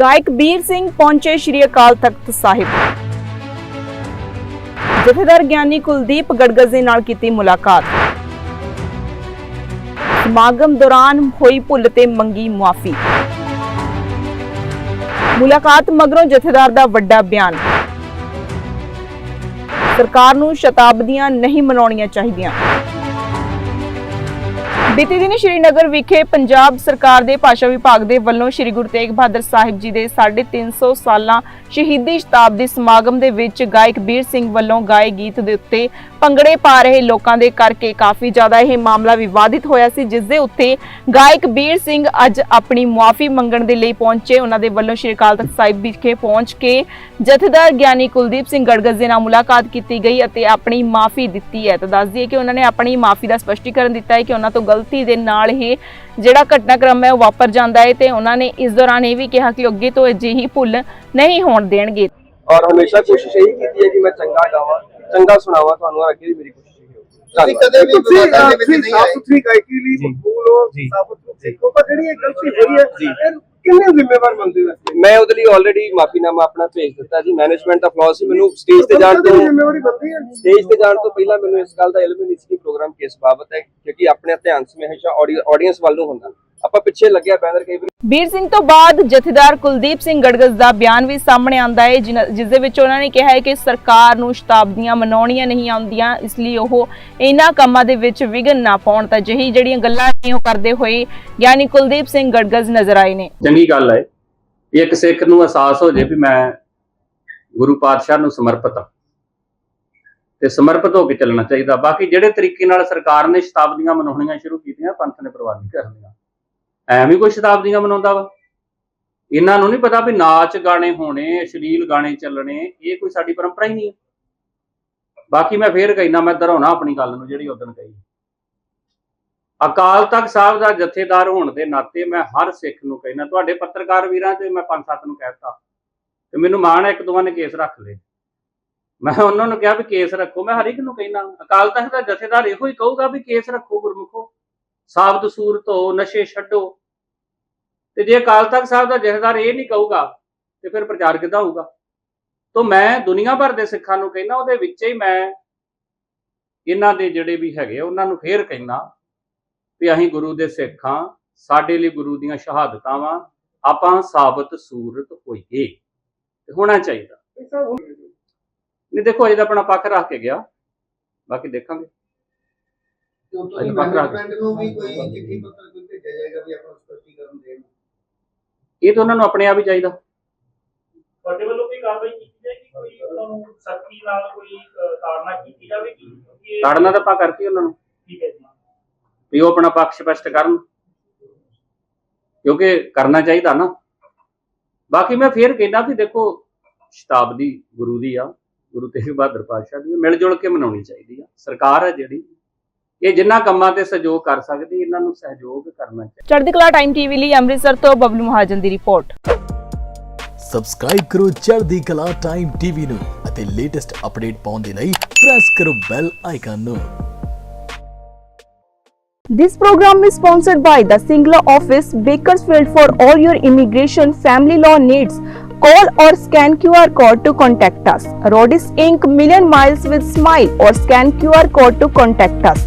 ਗਾਇਕ ਵੀਰ ਸਿੰਘ ਪਹੁੰਚੇ ਸ਼੍ਰੀ ਅਕਾਲ ਤਖਤ ਸਾਹਿਬ। ਜਥੇਦਾਰ ਗਿਆਨੀ ਕੁਲਦੀਪ ਗੜਗੜ ਦੇ ਨਾਲ ਕੀਤੀ ਮੁਲਾਕਾਤ। ਸਮਾਗਮ ਦੌਰਾਨ ਹੋਈ ਭੁੱਲ ਤੇ ਮੰਗੀ ਮੁਆਫੀ। ਮੁਲਾਕਾਤ ਮਗਰੋਂ ਜਥੇਦਾਰ ਦਾ ਵੱਡਾ ਬਿਆਨ। ਸਰਕਾਰ ਨੂੰ ਸ਼ਤਾਬਦੀਆਂ ਨਹੀਂ ਮਨਾਉਣੀਆਂ ਚਾਹੀਦੀਆਂ। ਬੀਤੇ ਦਿਨ ਸ਼੍ਰੀਨਗਰ ਵਿਖੇ ਪੰਜਾਬ ਸਰਕਾਰ ਦੇ ਭਾਸ਼ਾ ਵਿਭਾਗ ਦੇ ਵੱਲੋਂ ਸ਼੍ਰੀ ਗੁਰੂ ਤੇਗ ਬਹਾਦਰ ਸਾਹਿਬ ਜੀ ਦੇ 350 ਸਾਲਾਂ ਸ਼ਹੀਦੀ ਸ਼ਤਾਬਦੀ ਸਮਾਗਮ ਦੇ ਵਿੱਚ ਗਾਇਕ ਵੀਰ ਸਿੰਘ ਵੱਲੋਂ ਗਾਏ ਗੀਤ ਦੇ ਉੱਤੇ ਭੰਗੜੇ ਪਾ ਰਹੇ ਲੋਕਾਂ ਦੇ ਕਰਕੇ ਕਾਫੀ ਜ਼ਿਆਦਾ ਇਹ ਮਾਮਲਾ ਵਿਵਾਦਿਤ ਹੋਇਆ ਸੀ, ਜਿਸ ਦੇ ਉੱਤੇ ਗਾਇਕ ਵੀਰ ਸਿੰਘ ਅੱਜ ਆਪਣੀ ਮੁਆਫੀ ਮੰਗਣ ਦੇ ਲਈ ਪਹੁੰਚੇ। ਉਹਨਾਂ ਦੇ ਵੱਲੋਂ ਸ਼੍ਰੀ ਅਕਾਲ ਤਖਤ ਸਾਹਿਬ ਵਿਖੇ ਪਹੁੰਚ ਕੇ ਜਥੇਦਾਰ ਗਿਆਨੀ ਕੁਲਦੀਪ ਸਿੰਘ ਗੜਗੜ ਦੇ ਨਾਲ ਮੁਲਾਕਾਤ ਕੀਤੀ ਗਈ ਅਤੇ ਆਪਣੀ ਮਾਫੀ ਦਿੱਤੀ ਹੈ। ਤਾਂ ਦੱਸ ਦਈਏ ਕਿ ਉਹਨਾਂ ਨੇ ਆਪਣੀ ਮਾਫੀ ਦਾ ਸਪਸ਼ਟੀਕਰਨ ਦਿੱਤਾ ਹੈ ਕਿ ਉਹਨਾਂ ਤੋਂ ਗਲਤ ਦੇ ਨਾਲ ਹੀ ਜਿਹੜਾ ਘਟਨਾਕ੍ਰਮ ਹੈ ਉਹ ਵਾਪਰ ਜਾਂਦਾ ਹੈ ਤੇ ਉਹਨਾਂ ਨੇ ਇਸ ਦੌਰਾਨ ਇਹ ਵੀ ਕਿਹਾ ਕਿ ਅੱਗੇ ਤੋਂ ਅਜਿਹੀ ਭੁੱਲ ਨਹੀਂ ਹੋਣ ਦੇਣਗੇ। ਔਰ ਹਮੇਸ਼ਾ ਕੋਸ਼ਿਸ਼ ਇਹੀ ਕੀਤੀ ਹੈ ਕਿ ਮੈਂ ਚੰਗਾ ਗਾਵਾਂ ਚੰਗਾ ਸੁਣਾਵਾਂ ਤੁਹਾਨੂੰ ਔਰ ਅੱਗੇ ਵੀ ਮੇਰੀ ਕੋਸ਼ਿਸ਼ ਇਹੀ ਤੁਸੀਂ ਕਦੇ ਵੀ ਸਾਫ਼ ਸੁਥਰੀ ਗਾਇਕੀ ਲਈ। ਮਕਬੂਲ ਹੋ। ਸਾਫ਼ ਸੁਥਰੀ ਸਿੱਖੋ ਪਰ ਜਿਹੜੀ ਇਹ ਗਲਤੀ ਹੋਈ ਹੈ ਕਿੰਨੇ ਜ਼ਿੰਮੇਵਾਰ ਇਸ ਲਈ? ਮੈਂ ਉਹਦੇ ਲਈ ਆਲਰੇਡੀ ਮਾਫੀਨਾਮਾ ਆਪਣਾ ਭੇਜ ਦਿੱਤਾ ਜੀ। ਮੈਨੇਜਮੈਂਟ ਦਾ ਫਲॉ ਸੀ ਮੈਨੂੰ ਸਟੇਜ ਤੇ ਜਾਣ ਬੰਦੇ ਦੀ ਤੋਂ ਜ਼ਿੰਮੇਵਾਰੀ ਬਣਦੀ ਹੈ? ਸਟੇਜ ਤੇ ਜਾਣ ਤੋਂ ਪਹਿਲਾਂ ਮੈਨੂੰ ਇਸ ਗੱਲ ਦਾ ਇਲਮ ਨਹੀਂ ਸੀ ਕਿ ਪ੍ਰੋਗਰਾਮ ਕਿਸ ਬਾਬਤ ਹੈ ਕਿਉਂਕਿ ਆਪਣੇ ਧਿਆਨ ਸੇ ਹਮੇਸ਼ਾ ਆਡੀਅנס ਵੱਲ ਨੂੰ ਹੁੰਦਾ। ਆਪਾਂ ਪਿੱਛੇ ਲੱਗਿਆ ਬੈਨਰ ਕਈ ਵਾਰੀ। ਵੀਰ ਸਿੰਘ ਤੋਂ ਬਾਅਦ ਜਥੇਦਾਰ ਕੁਲਦੀਪ ਸਿੰਘ ਗੜਗੜ ਦਾ ਬਿਆਨ ਵੀ ਸਾਹਮਣੇ ਆਂਦਾ ਹੈ ਜਿਸ ਦੇ ਵਿੱਚ ਉਹਨਾਂ ਨੇ ਕਿਹਾ ਹੈ ਕਿ ਸਰਕਾਰ ਨੂੰ ਸ਼ਤਾਬਦੀਆਂ ਮਨਾਉਣੀਆਂ ਨਹੀਂ ਆਉਂਦੀਆਂ ਇਸ ਲਈ ਉਹ ਇਹਨਾਂ ਕੰਮਾਂ ਦੇ ਵਿੱਚ ਵਿਘਨ ਨਾ ਪਾਉਣ ਤਾਂ ਜਿਹੀ ਜਿਹੜੀਆਂ ਗੱਲਾਂ ਨੇ ਉਹ ਕਰਦੇ ਹੋਏ ਯਾਨੀ ਕੁਲਦੀਪ ਸਿੰਘ ਗੜਗੜ ਨਜ਼ਰ ਆਏ ਨੇ। ਚੰਗੀ ਗੱਲ ਹੈ ਵੀ ਇੱਕ ਸਿੱਖ ਨੂੰ ਅਹਿਸਾਸ ਹੋ ਜੇ ਵੀ ਮੈਂ ਗੁਰੂ ਪਾਤਸ਼ਾਹ ਨੂੰ ਸਮਰਪਿਤ ਹਾਂ। ਤੇ ਸਮਰਪਿਤ ਹੋ ਕੇ ਚੱਲਣਾ ਚਾਹੀਦਾ। ਬਾਕੀ ਜਿਹੜੇ ਤਰੀਕੇ ਨਾਲ ਸਰਕਾਰ ਨੇ ਸ਼ਤਾਬਦੀਆਂ ਮਨਾਉਣੀਆਂ ਸ਼ੁਰੂ ਕੀਤੀਆਂ ਪੰਥ ਨੇ ਪਰਵਾਹ ਨਹੀਂ ਕਰਨੀਆਂ। ਐਵੇਂ ਕੋਈ ਸ਼ਤਾਬਦੀਆਂ ਮਨਾਉਂਦਾ ਵਾ। ਇਹਨਾਂ ਨੂੰ ਨਹੀਂ ਪਤਾ ਵੀ ਨਾਚ ਗਾਣੇ ਹੋਣੇ, ਅਸ਼ਲੀਲ ਗਾਣੇ ਚੱਲਣੇ, ਇਹ ਕੋਈ ਸਾਡੀ ਪਰੰਪਰਾ ਹੀ ਨਹੀਂ ਹੈ ਬਾਕੀ ਮੈਂ ਫੇਰ ਕਹਿਣਾ ਮੈਂ ਦਰਾਉਣਾ ਆਪਣੀ ਗੱਲ ਨੂੰ ਜਿਹੜੀ ਉਦੋਂ ਕਹੀ। ਅਕਾਲ ਤਖਤ ਸਾਹਿਬ ਦਾ ਜਥੇਦਾਰ ਹੋਣ ਦੇ ਨਾਤੇ ਮੈਂ ਹਰ ਸਿੱਖ ਨੂੰ ਕਹਿਣਾ ਤੁਹਾਡੇ ਪੱਤਰਕਾਰ ਵੀਰਾਂ ਤੇ ਮੈਂ ਪੰਜ ਸੱਤ ਨੂੰ ਕਹਿਤਾ ਤੇ ਮੈਨੂੰ ਮਾਣ ਹੈ ਇੱਕ ਦੋਵਾਂ ਨੇ ਕੇਸ ਰੱਖ ਲਏ। ਮੈਂ ਉਹਨਾਂ ਨੂੰ ਕਿਹਾ ਵੀ ਕੇਸ ਰੱਖੋ, ਮੈਂ ਹਰ ਇੱਕ ਨੂੰ ਕਹਿਣਾ ਅਕਾਲ ਤਖਤ ਦਾ ਜਥੇਦਾਰ ਇਹੋ ਹੀ ਕਹੂਗਾ ਵੀ ਕੇਸ ਰੱਖੋ ਗੁਰਮੁਖੋ। ਸਾਬਤ ਸੂਰਤ ਹੋ ਨਸ਼ੇ ਛੱਡੋ। ਤੇ ਜੇ ਅਕਾਲ ਤਖਤ ਸਾਹਿਬ ਦਾ ਜਥੇਦਾਰ ਇਹ ਨਹੀਂ ਕਹੂਗਾ ਤੇ ਫਿਰ ਪ੍ਰਚਾਰ ਕਿੱਦਾਂ ਹੋਊਗਾ ਤੋਂ ਮੈਂ ਦੁਨੀਆ ਭਰ ਦੇ ਸਿੱਖਾਂ ਨੂੰ ਕਹਿਣਾ ਉਹਦੇ ਵਿੱਚ ਹੀ ਮੈਂ ਇਹਨਾਂ ਦੇ ਜਿਹੜੇ ਵੀ ਹੈਗੇ ਉਹਨਾਂ ਨੂੰ ਫੇਰ ਕਹਿਣਾ ਵੀ ਅਸੀਂ ਗੁਰੂ ਦੇ ਸਿੱਖ ਸਾਡੇ ਲਈ ਗੁਰੂ ਦੀਆਂ ਸ਼ਹਾਦਤਾਂ ਵਾਂ ਆਪਾਂ ਸਾਬਤ ਸੂਰਤ ਹੋਈਏ ਤੇ ਹੋਣਾ ਚਾਹੀਦਾ ਨਹੀਂ ਦੇਖੋ ਅਜੇ ਤਾਂ ਆਪਣਾ ਪੱਖ ਰੱਖ ਕੇ ਗਿਆ ਬਾਕੀ ਦੇਖਾਂਗੇ ਤੇ ਰੱਖ। ਮੈਨੇਜਮੈਂਟ ਨੂੰ ਵੀ ਕੋਈ ਚਿੱਠੀ ਪੱਤਰ ਕੋਈ ਭੇਜਿਆ ਜਾਏਗਾ ਵੀ ਆਪਣਾ ਇਹ ਤਾਂ ਉਹਨਾਂ ਨੂੰ ਆਪਣੇ ਆਪ ਹੀ ਚਾਹੀਦਾ। ਤੁਹਾਡੇ ਵੱਲੋਂ ਕੋਈ ਕਾਰਵਾਈ ਕੀਤੀ ਜਾਏਗੀ? ਕੋਈ ਉਹਨਾਂ ਨੂੰ ਸਖਤੀ ਨਾਲ ਕੋਈ ਤਾੜਨਾ ਕੀਤੀ ਜਾਵੇਗੀ? ਕਿਉਂਕਿ ਤਾੜਨਾ ਤਾਂ ਆਪਾਂ ਕਰਤੀ ਉਹਨਾਂ ਨੂੰ। ਠੀਕ ਹੈ ਜੀ। ਵੀ ਉਹ ਆਪਣਾ ਪੱਖ ਸਪਸ਼ਟ ਕਰਨ। ਕਿਉਂਕਿ ਕਰਨਾ ਚਾਹੀਦਾ ਨਾ। ਬਾਕੀ ਮੈਂ ਫੇਰ ਕਹਿੰਦਾ ਵੀ ਦੇਖੋ ਸ਼ਤਾਬਦੀ ਗੁਰੂ ਦੀ ਆ ਗੁਰੂ ਤੇਗ ਬਹਾਦਰ ਪਾਤਸ਼ਾਹ ਦੀ ਮਿਲ ਜੁਲ ਕੇ ਮਨਾਉਣੀ ਚਾਹੀਦੀ ਆ। ਸਰਕਾਰ ਹੈ ਜਿਹੜੀ ਇਹ ਜਿੰਨਾ ਕੰਮਾਂ ਤੇ ਸਹਿਯੋਗ ਕਰ ਸਕਦੀ ਇਹਨਾਂ ਨੂੰ ਸਹਿਯੋਗ ਕਰਨਾ ਚਾਹੀਦਾ ਚੜ੍ਹਦੀ ਕਲਾ ਟਾਈਮ ਟੀਵੀ ਲਈ ਅੰਮ੍ਰਿਤਸਰ ਤੋਂ ਬਬਲੂ ਮਹਾਜਨ ਦੀ ਰਿਪੋਰਟ ਸਬਸਕ੍ਰਾਈਬ ਕਰੋ ਚੜ੍ਹਦੀ ਕਲਾ ਟਾਈਮ ਟੀਵੀ ਨੂੰ ਅਤੇ ਲੇਟੈਸਟ ਅਪਡੇਟ ਪਾਉਣ ਦੇ ਲਈ ਪ੍ਰੈਸ ਕਰੋ ਬੈਲ ਆਈਕਨ ਨੂੰ This program is sponsored by the Singla Office, Bakersfield for all your immigration family law needs. Call or scan QR code to contact us. Rodis Inc. Million Miles with Smile or scan QR code to contact us.